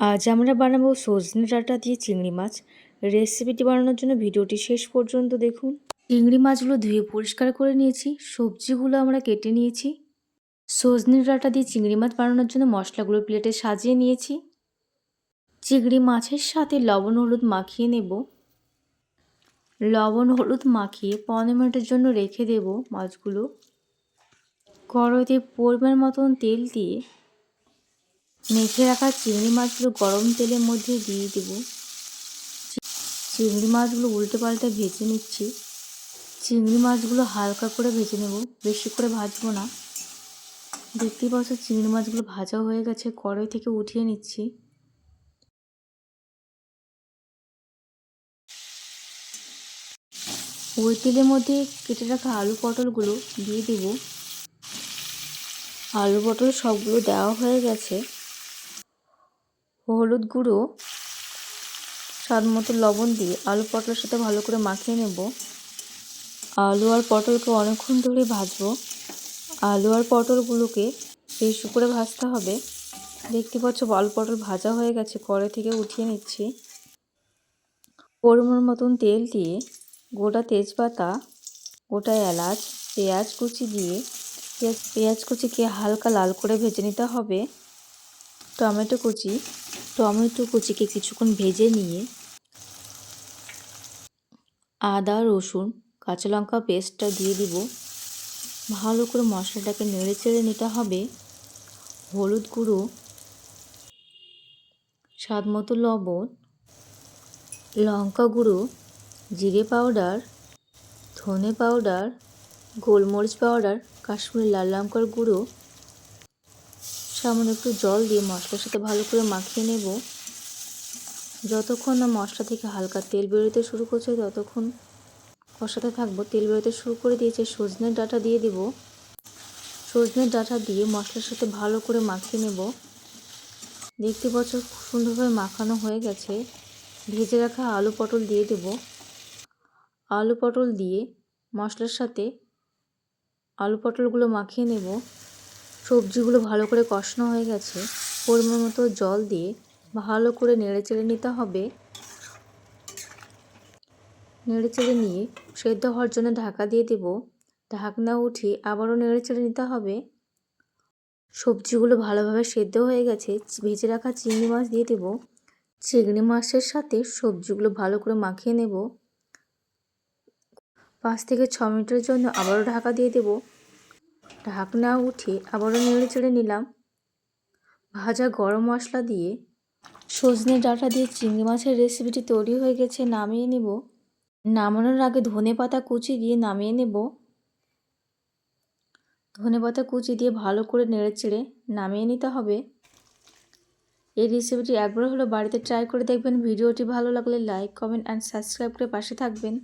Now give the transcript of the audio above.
আজ আমরা বানাবো, সজনে ডাঁটা দিয়ে চিংড়ি মাছ। রেসিপিটি বানানোর জন্য ভিডিওটি শেষ পর্যন্ত দেখুন। চিংড়ি মাছগুলো ধুয়ে পরিষ্কার করে নিয়েছি। সবজিগুলো আমরা কেটে নিয়েছি। সজনে ডাঁটা দিয়ে চিংড়ি মাছ বানানোর জন্য মশলাগুলো প্লেটে সাজিয়ে নিয়েছি। চিংড়ি মাছের সাথে লবণ হলুদ মাখিয়ে নেব। লবণ হলুদ মাখিয়ে পনেরো মিনিটের জন্য রেখে দেব মাছগুলো। কড়াইতে পরিমাণ মতন তেল দিয়ে মেখে রাখা চিংড়ি মাছগুলো গরম তেলের মধ্যে দিয়ে দেব। চিংড়ি মাছগুলো উল্টে পাল্টে ভেজে নিচ্ছি। চিংড়ি মাছগুলো হালকা করে ভেজে নেব, বেশি করে ভাজবো না। দেখতেই পাচ্ছ চিংড়ি মাছগুলো ভাজা হয়ে গেছে, কড়াই থেকে উঠিয়ে নিচ্ছি। ওই তেলের মধ্যে কেটে রাখা আলু পটলগুলো দিয়ে দেব। আলু পটল সবগুলো দেওয়া হয়ে গেছে। হলুদ গুঁড়ো, স্বাদ মতো লবণ দিয়ে আলু পটলের সাথে ভালো করে মাখিয়ে নেব। আলু আর পটলকে অনেকক্ষণ ধরে ভাজবো। আলু আর পটলগুলোকে বেশি করে ভাজতে হবে। দেখতে পাচ্ছ আলু পটল ভাজা হয়ে গেছে কড়াই থেকে উঠিয়ে নিচ্ছি। পরিমাণ মতন তেল দিয়ে গোটা তেজপাতা, গোটা এলাচ, পেঁয়াজ কুচি দিয়ে পেঁয়াজ পেঁয়াজ কুচিকে হালকা লাল করে ভেজে নিতে হবে। টমেটো কুচি টমেটো কুচিকে কিছুক্ষণ ভেজে নিয়ে আদা, রসুন, কাঁচা লঙ্কা পেস্টটা দিয়ে দিব। ভালো করে মশলাটাকে নেড়ে চেড়ে নিতে হবে। হলুদ গুঁড়ো, স্বাদ মতো লবণ, লঙ্কা গুঁড়ো, জিরে পাউডার, ধনে পাউডার, গোলমরিচ পাউডার, কাশ্মীরি লাল লঙ্কার গুঁড়ো সামান্য একটু জল দিয়ে মশলার সাথে ভালো করে মাখিয়ে নেব। যতক্ষণ না মশলা থেকে হালকা তেল বেরোতে শুরু করছে, ততক্ষণ কষাতে থাকব। তেল বেরোতে শুরু করে দিয়েছে সজনের ডাটা দিয়ে দেব। সজনের ডাঁটা দিয়ে মশলার সাথে ভালো করে মাখিয়ে নেব। দেখতে পাচ্ছ খুব সুন্দরভাবে মাখানো হয়ে গেছে। ভেজে রাখা আলু পটল দিয়ে দেব। আলু পটল দিয়ে মশলার সাথে আলু পটলগুলো মাখিয়ে নেব। সবজিগুলো ভালো করে কষানো হয়ে গেছে। পরিমাণ মতো জল দিয়ে ভালো করে নেড়ে চেড়ে নিতে হবে। নেড়ে চেড়ে নিয়ে সেদ্ধ হওয়ার জন্য ঢাকা দিয়ে দেব। ঢাকনা উঠিয়ে আবারও নেড়ে চেড়ে নিতে হবে। সবজিগুলো ভালোভাবে সেদ্ধ হয়ে গেছে। ভেজে রাখা চিংড়ি মাছ দিয়ে দেব। চিংড়ি মাছের সাথে সবজিগুলো ভালো করে মাখিয়ে নেব। পাঁচ থেকে ছ মিনিটের জন্য আবারও ঢাকা দিয়ে দেব। ঢাকনা উঠে আবারও নেড়ে চেড়ে নিলাম। ভাজা গরম মশলা দিয়ে সজনে ডাঁটা দিয়ে চিংড়ি মাছের রেসিপিটি তৈরি হয়ে গেছে, নামিয়ে নেব। নামানোর আগে ধনে পাতা কুচি দিয়ে নামিয়ে নেব। ধনে পাতা কুচি দিয়ে ভালো করে নেড়ে চেড়ে নামিয়ে নিতে হবে। এই রেসিপিটি একবার হলো বাড়িতে ট্রাই করে দেখবেন। ভিডিওটি ভালো লাগলে লাইক কমেন্ট অ্যান্ড সাবস্ক্রাইব করে পাশে থাকবেন।